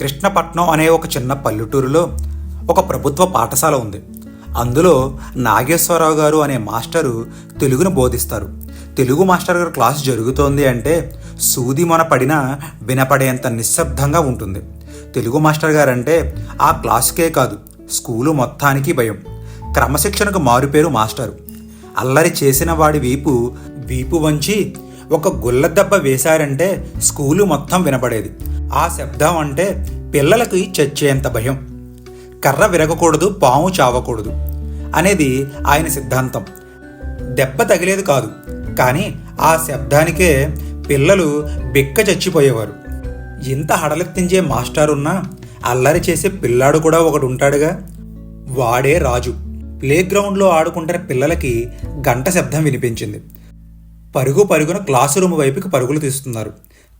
కృష్ణపట్నం అనే ఒక చిన్న పల్లెటూరులో ఒక ప్రభుత్వ పాఠశాల ఉంది. అందులో నాగేశ్వరరావు గారు అనే మాస్టరు తెలుగును బోధిస్తారు. తెలుగు మాస్టర్ గారు క్లాస్ జరుగుతోంది అంటే సూది మొన పడినా వినపడేంత నిశ్శబ్దంగా ఉంటుంది. తెలుగు మాస్టర్ గారంటే ఆ క్లాసుకే కాదు స్కూలు మొత్తానికి భయం. క్రమశిక్షణకు మారుపేరు మాస్టరు. అల్లరి చేసిన వాడి వీపు వీపు వంచి ఒక గుల్ల దెబ్బ వేశారంటే స్కూలు మొత్తం వినపడేది. ఆ శబ్దం అంటే పిల్లలకి చచ్చేంత భయం. కర్ర విరగకూడదు పాము చావకూడదు అనేది ఆయన సిద్ధాంతం. దెబ్బ తగిలేది కాదు కానీ ఆ శబ్దానికే పిల్లలు బిక్క చచ్చిపోయేవారు. ఇంత హడలెత్తించే మాస్టారున్నా ఉన్నా అల్లరి చేసే పిల్లాడు కూడా ఒకడు ఉంటాడుగా? వాడే రాజు. ప్లేగ్రౌండ్లో ఆడుకుంటున్న పిల్లలకి గంట శబ్దం వినిపించింది. పరుగు పరుగున క్లాసు రూమ్ వైపుకి పరుగులు తీస్తున్నారు.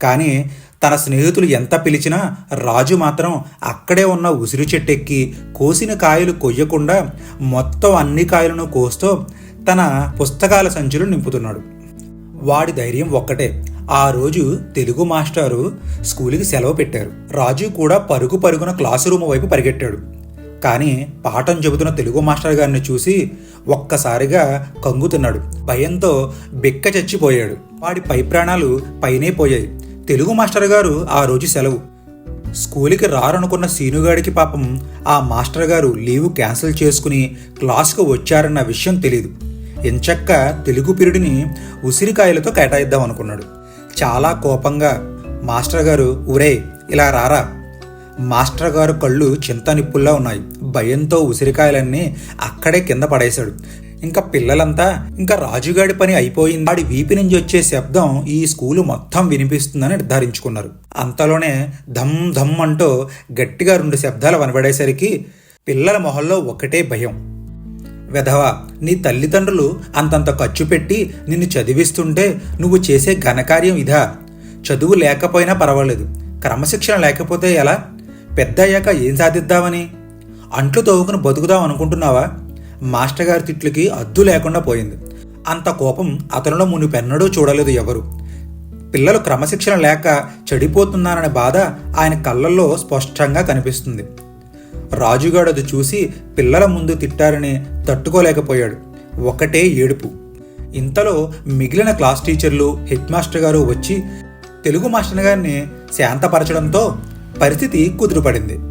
కానీ తన స్నేహితులు ఎంత పిలిచినా రాజు మాత్రం అక్కడే ఉన్న ఉసిరి చెట్టెక్కి కోసిన కాయలు కొయ్యకుండా మొత్తం అన్ని కాయలను కోస్తూ తన పుస్తకాల సంచులు నింపుతున్నాడు. వాడి ధైర్యం ఒక్కటే. ఆ రోజు తెలుగు మాస్టారు స్కూల్కి సెలవు పెట్టారు. రాజు కూడా పరుగు పరుగున క్లాసు రూమ్ వైపు పరిగెట్టాడు. కానీ పాఠం చెబుతున్న తెలుగు మాస్టర్ గారిని చూసి ఒక్కసారిగా కంగుతున్నాడు. భయంతో బిక్క చచ్చిపోయాడు. వాడి పై ప్రాణాలు పైనే పోయాయి. తెలుగు మాస్టర్ గారు ఆ రోజు సెలవు. స్కూల్కి రారనుకున్న సీనుగాడికి పాపం ఆ మాస్టర్ గారు లీవ్ క్యాన్సిల్ చేసుకుని క్లాస్కు వచ్చారన్న విషయం తెలియదు ఎంచక్క తెలుగు పీరియడ్ని ఉసిరికాయలతో కేటాయిద్దాం అనుకున్నాడు. చాలా కోపంగా మాస్టర్ గారు ఊరే ఇలా రారా. మాస్టర్ గారు కళ్ళు చింత నిప్పుల్లా ఉన్నాయి. భయంతో ఉసిరికాయలన్నీ అక్కడే కింద పడేశాడు. ఇంకా పిల్లలంతా ఇంకా రాజుగాడి పని అయిపోయింది. వాడి వీపి నుంచి వచ్చే శబ్దం ఈ స్కూలు మొత్తం వినిపిస్తుందని నిర్ధారించుకున్నారు. అంతలోనే ధమ్ ధమ్ అంటూ గట్టిగా రెండు శబ్దాలు వినబడేసరికి పిల్లల మొహల్లో ఒకటే భయం. వెధవా నీ తల్లిదండ్రులు అంతంత ఖర్చు పెట్టి నిన్ను చదివిస్తుంటే నువ్వు చేసే ఘనకార్యం ఇదా? చదువు లేకపోయినా పర్వాలేదు. క్రమశిక్షణ లేకపోతే ఎలా? పెద్ద అయ్యాక ఏం సాధిద్దామని? అంట్లు తవ్వుకుని బతుకుదాం అనుకుంటున్నావా? మాస్టర్ గారి తిట్లకి అద్దు లేకుండా పోయింది. అంత కోపం అతనిలో మునిపెన్నడూ చూడలేదు ఎవరు. పిల్లలు క్రమశిక్షణ లేక చెడిపోతున్నారనే బాధ ఆయన కళ్ళల్లో స్పష్టంగా కనిపిస్తుంది. రాజుగాడు అది చూసి పిల్లల ముందు తిట్టారని తట్టుకోలేకపోయాడు. ఒకటే ఏడుపు. ఇంతలో మిగిలిన క్లాస్ టీచర్లు హెడ్ మాస్టర్ గారు వచ్చి తెలుగు మాస్టర్ గారిని శాంతపరచడంతో పరిస్థితి కుదురుపడింది.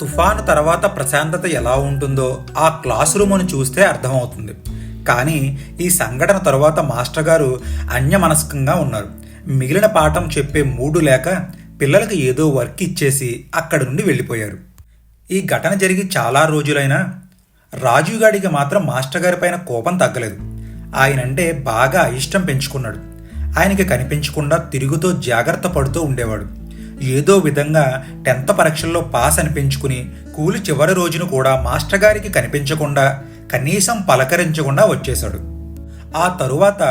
తుఫాను తర్వాత ప్రశాంతత ఎలా ఉంటుందో ఆ క్లాస్ రూమ్ను చూస్తే అర్థమవుతుంది. కానీ ఈ సంఘటన తర్వాత మాస్టర్ గారు అన్యమనస్కంగా ఉన్నారు. మిగిలిన పాఠం చెప్పే మూడు లేక పిల్లలకు ఏదో వర్క్ ఇచ్చేసి అక్కడి నుండి వెళ్ళిపోయారు. ఈ ఘటన జరిగి చాలా రోజులైనా రాజుగాడికి మాత్రం మాస్టర్ గారి పైన కోపం తగ్గలేదు. ఆయనంటే బాగా ఇష్టం పెంచుకున్నాడు. ఆయనకి కనిపించకుండా తిరుగుతూ జాగ్రత్త పడుతూ ఉండేవాడు. ఏదో విధంగా టెన్త్ పరీక్షల్లో పాస్ అనిపించుకుని కూలి చివరి రోజున కూడా మాస్టర్ గారికి కనిపించకుండా కనీసం పలకరించకుండా వచ్చేశాడు. ఆ తరువాత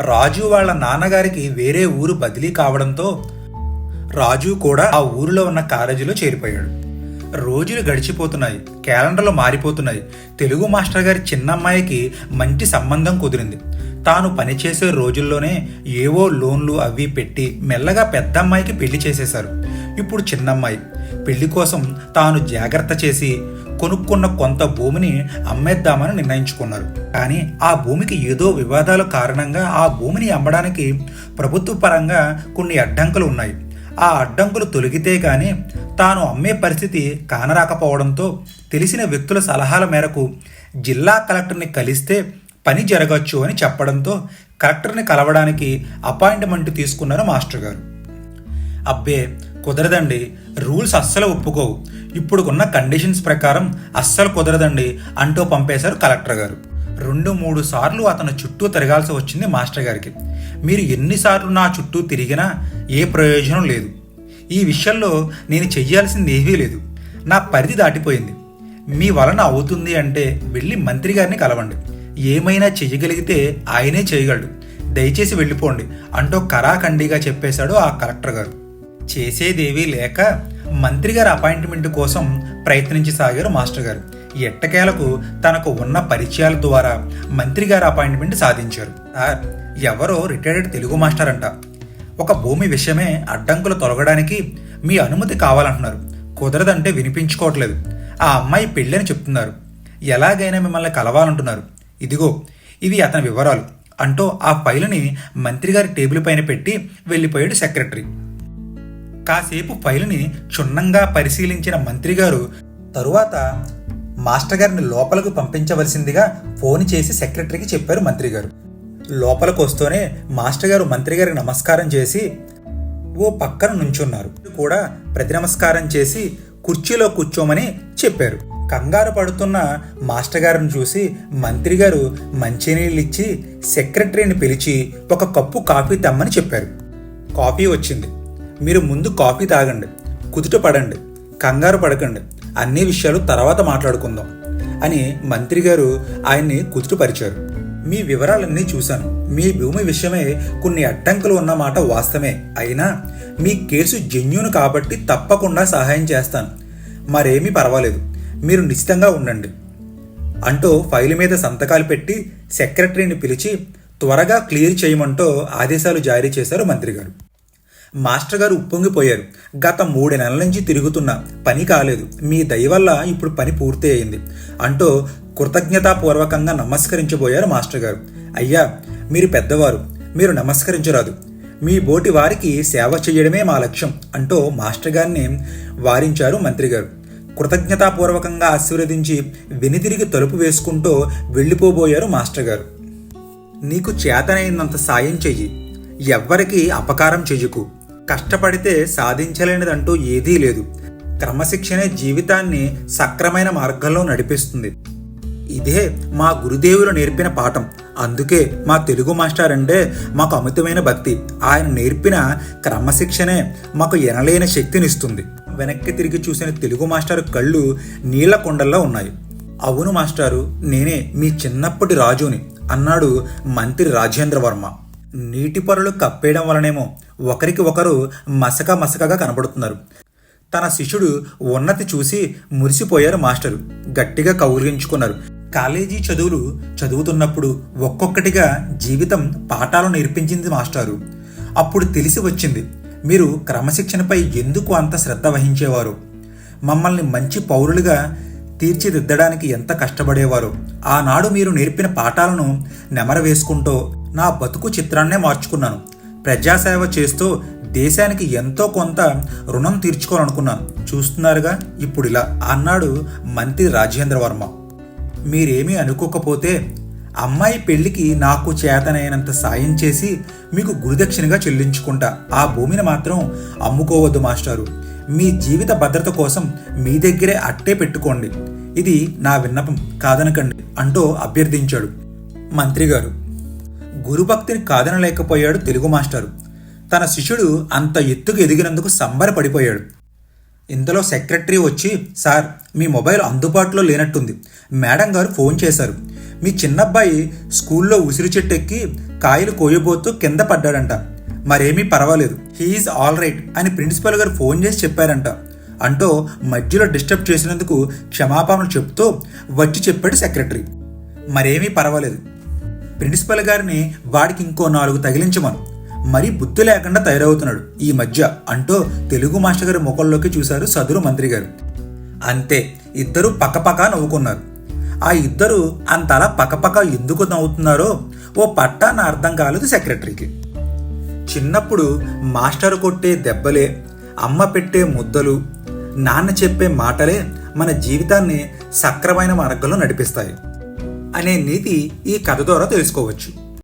రాజు వాళ్ళ నాన్నగారికి వేరే ఊరు బదిలీ కావడంతో రాజు కూడా ఆ ఊరిలో ఉన్న కాలేజీలో చేరిపోయాడు. రోజులు గడిచిపోతున్నాయి క్యాలెండర్లు మారిపోతున్నాయి. తెలుగు మాస్టర్ గారి చిన్నమ్మాయికి మంచి సంబంధం కుదిరింది. తాను పనిచేసే రోజుల్లోనే ఏవో లోన్లు అవి పెట్టి మెల్లగా పెద్ద అమ్మాయికి పెళ్ళి చేసేశారు. ఇప్పుడు చిన్నమ్మాయి. పెళ్ళి కోసం తాను జాగ్రత్త చేసి కొనుక్కున్న కొంత భూమిని అమ్మేద్దామని నిర్ణయించుకున్నారు. కానీ ఆ భూమికి ఏదో వివాదాల కారణంగా ఆ భూమిని అమ్మడానికి ప్రభుత్వ పరంగా కొన్ని అడ్డంకులు ఉన్నాయి. ఆ అడ్డంకులు తొలగితే కానీ తాను అమ్మే పరిస్థితి కానరాకపోవడంతో తెలిసిన వ్యక్తుల సలహాల మేరకు జిల్లా కలెక్టర్ని కలిస్తే పని జరగచ్చు అని చెప్పడంతో కలెక్టర్ని కలవడానికి అపాయింట్మెంట్ తీసుకున్నారు మాస్టర్ గారు. అబ్బే కుదరదండి. రూల్స్ అస్సలు ఒప్పుకోవు. ఇప్పుడున్న కండిషన్స్ ప్రకారం అస్సలు కుదరదండి అంటూ పంపేశారు కలెక్టర్ గారు. రెండు మూడు సార్లు అతను చుట్టూ తిరగాల్సి వచ్చింది మాస్టర్ గారికి. మీరు ఎన్నిసార్లు నా చుట్టూ తిరిగినా ఏ ప్రయోజనం లేదు. ఈ విషయంలో నేను చెయ్యాల్సింది ఏమీ లేదు. నా పరిధి దాటిపోయింది. మీ వలన అవుతుంది అంటే వెళ్ళి మంత్రి గారిని కలవండి. ఏమైనా చెయ్యగలిగితే ఆయనే చేయగలడు. దయచేసి వెళ్ళిపోండి. అంటూ కరాఖండిగా చెప్పేశాడు ఆ కలెక్టర్ గారు. చేసేదేవీ లేక మంత్రి గారి అపాయింట్మెంట్ కోసం ప్రయత్నించసాగారు మాస్టర్ గారు. ఎట్టకేలకు తనకు ఉన్న పరిచయాల ద్వారా మంత్రి గారి అపాయింట్మెంట్ సాధించారు. ఎవరో రిటైర్డ్ తెలుగు మాస్టర్ అంట. ఒక భూమి విషయమే అడ్డంకులు తొలగడానికి మీ అనుమతి కావాలంటున్నారు. కుదరదంటే వినిపించుకోవట్లేదు. ఆ అమ్మాయి పెళ్ళని చెప్తున్నారు. ఎలాగైనా మిమ్మల్ని కలవాలంటున్నారు. ఇదిగో ఇవి అతని వివరాలు. అంటూ ఆ ఫైలుని మంత్రిగారి టేబుల్ పైన పెట్టి వెళ్ళిపోయాడు సెక్రటరీ. కాసేపు ఫైలుని క్షుణ్ణంగా పరిశీలించిన మంత్రిగారు తరువాత మాస్టర్ గారిని లోపలకు పంపించవలసిందిగా ఫోన్ చేసి సెక్రటరీకి చెప్పారు మంత్రి గారు లోపలికి వస్తూనే మాస్టర్ గారు మంత్రి గారికి నమస్కారం చేసి ఓ పక్కన నుంచున్నారు. కూడా ప్రతి నమస్కారం చేసి కుర్చీలో కూర్చోమని చెప్పారు. కంగారు పడుతున్న మాస్టర్ గారిని చూసి మంత్రి గారు మంచినీళ్ళు ఇచ్చి సెక్రటరీని పిలిచి ఒక కప్పు కాఫీ తెమ్మని చెప్పారు. కాఫీ వచ్చింది. మీరు ముందు కాఫీ తాగండి. కుదుట పడండి. కంగారు పడకండి. అన్ని విషయాలు తర్వాత మాట్లాడుకుందాం అని మంత్రి గారు ఆయన్ని కుదుటపరిచారు మీ వివరాలన్నీ చూశాను. మీ భూమి విషయమే కొన్ని అడ్డంకులు ఉన్నమాట వాస్తవమే. అయినా మీ కేసు జెన్యున్ కాబట్టి తప్పకుండా సహాయం చేస్తాను. మరేమీ పర్వాలేదు. మీరు నిశ్చితంగా ఉండండి. అంటూ ఫైల్ మీద సంతకాలు పెట్టి సెక్రటరీని పిలిచి త్వరగా క్లియర్ చేయమంటూ ఆదేశాలు జారీ చేశారు మంత్రి గారు మాస్టర్ గారు ఉప్పొంగిపోయారు. గత మూడు నెలల నుంచి తిరుగుతున్న పని కాలేదు. మీ దయ వల్ల ఇప్పుడు పని పూర్తి అయింది. అంటూ కృతజ్ఞతాపూర్వకంగా నమస్కరించబోయారు మాస్టర్ గారు. అయ్యా మీరు పెద్దవారు. మీరు నమస్కరించరాదు. మీ బోటి వారికి సేవ చేయడమే మా లక్ష్యం అంటూ మాస్టర్ గారిని వారించారు మంత్రి గారు. కృతజ్ఞతాపూర్వకంగా ఆశీర్వదించి వెనుదిరిగి తలుపు వేసుకుంటూ వెళ్ళిపోబోయారు మాస్టర్ గారు. నీకు చేతనైనంత సాయం చెయ్యి. ఎవ్వరికి అపకారం చెయ్యకు. కష్టపడితే సాధించలేనిదంటూ ఏదీ లేదు. క్రమశిక్షణే జీవితాన్ని సక్రమైన మార్గంలో నడిపిస్తుంది. ఇదే మా గురుదేవులు నేర్పిన పాఠం. అందుకే మా తెలుగు మాస్టర్ అంటే మాకు అమితమైన భక్తి. ఆయన నేర్పిన క్రమశిక్షణే మాకు ఎనలేని శక్తినిస్తుంది. వెనక్కి తిరిగి చూసిన తెలుగు మాస్టర్ కళ్ళు నీళ్ళ కొండల్లో ఉన్నాయి. అవును మాస్టారు నేనే మీ చిన్నప్పటి రాజుని అన్నాడు మంత్రి రాజేంద్ర వర్మ నీటి పొరలు కప్పేయడం వలనేమో ఒకరికి ఒకరు మసక మసకగా కనబడుతున్నారు. తన శిష్యుడు ఉన్నతి చూసి మురిసిపోయారు మాస్టరు. గట్టిగా కౌగిలించుకున్నారు. కాలేజీ చదువులు చదువుతున్నప్పుడు ఒక్కొక్కటిగా జీవితం పాఠాలు నేర్పించింది మాస్టారు. అప్పుడు తెలిసి వచ్చింది మీరు క్రమశిక్షణపై ఎందుకు అంత శ్రద్ధ వహించేవారు? మమ్మల్ని మంచి పౌరులుగా తీర్చిదిద్దడానికి ఎంత కష్టపడేవారు? ఆనాడు మీరు నేర్పిన పాఠాలను నెమరవేసుకుంటూ నా బతుకు చిత్రాన్నే మార్చుకున్నాను. ప్రజాసేవ చేస్తూ దేశానికి ఎంతో కొంత రుణం తీర్చుకోవాలనుకున్నాను. చూస్తున్నారుగా ఇప్పుడు ఇలా అన్నాడు మంత్రి రాజేంద్ర వర్మ. మీరేమీ అనుకోకపోతే అమ్మాయి పెళ్ళికి నాకు చేతనైనంత సాయం చేసి మీకు గురుదక్షిణగా చెల్లించుకుంటా. ఆ భూమిని మాత్రం అమ్ముకోవద్దు మాస్టారు. మీ జీవిత భద్రత కోసం మీ దగ్గరే అట్టే పెట్టుకోండి. ఇది నా విన్నపం. కాదనకండి అంటూ అభ్యర్థించాడు మంత్రి గారు గురుభక్తిని కాదనలేకపోయాడు తెలుగు మాస్టారు. తన శిష్యుడు అంత ఎత్తుకు ఎదిగినందుకు సంబరపడిపోయాడు. ఇంతలో సెక్రటరీ వచ్చి సార్ మీ మొబైల్ అందుబాటులో లేనట్టుంది. మేడం గారు ఫోన్ చేశారు. మీ చిన్నబ్బాయి స్కూల్లో ఉసిరి చెట్టు ఎక్కి కాయలు కోయబోతూ కింద పడ్డాడంట. మరేమీ పర్వాలేదు. హీఈస్ ఆల్ రైట్ అని ప్రిన్సిపల్ గారు ఫోన్ చేసి చెప్పారంట. అంటూ మధ్యలో డిస్టర్బ్ చేసినందుకు క్షమాపణలు చెప్తూ వచ్చి చెప్పాడు సెక్రటరీ. మరేమీ పర్వాలేదు. ప్రిన్సిపల్ గారిని వాడికి ఇంకో నాలుగు తగిలించమను. మరీ బుద్ధి లేకుండా తయారవుతున్నాడు ఈ మధ్య అంటూ తెలుగు మాస్టర్ గారి ముఖంలోకి చూశారు సదురు మంత్రి గారు. అంతే ఇద్దరు పక్కపక్క నవ్వుకున్నారు. ఆ ఇద్దరు అంతలా పక్కపక్క ఎందుకు నవ్వుతున్నారో ఓ పట్టాన అర్థం కాలేదు సెక్రటరీకి. చిన్నప్పుడు మాస్టర్ కొట్టే దెబ్బలే అమ్మ పెట్టే ముద్దలు నాన్న చెప్పే మాటలే మన జీవితాన్ని సక్రమైన మార్గంలో నడిపిస్తాయి. అనే నీతి ఈ కథ ద్వారా తెలుసుకోవచ్చు.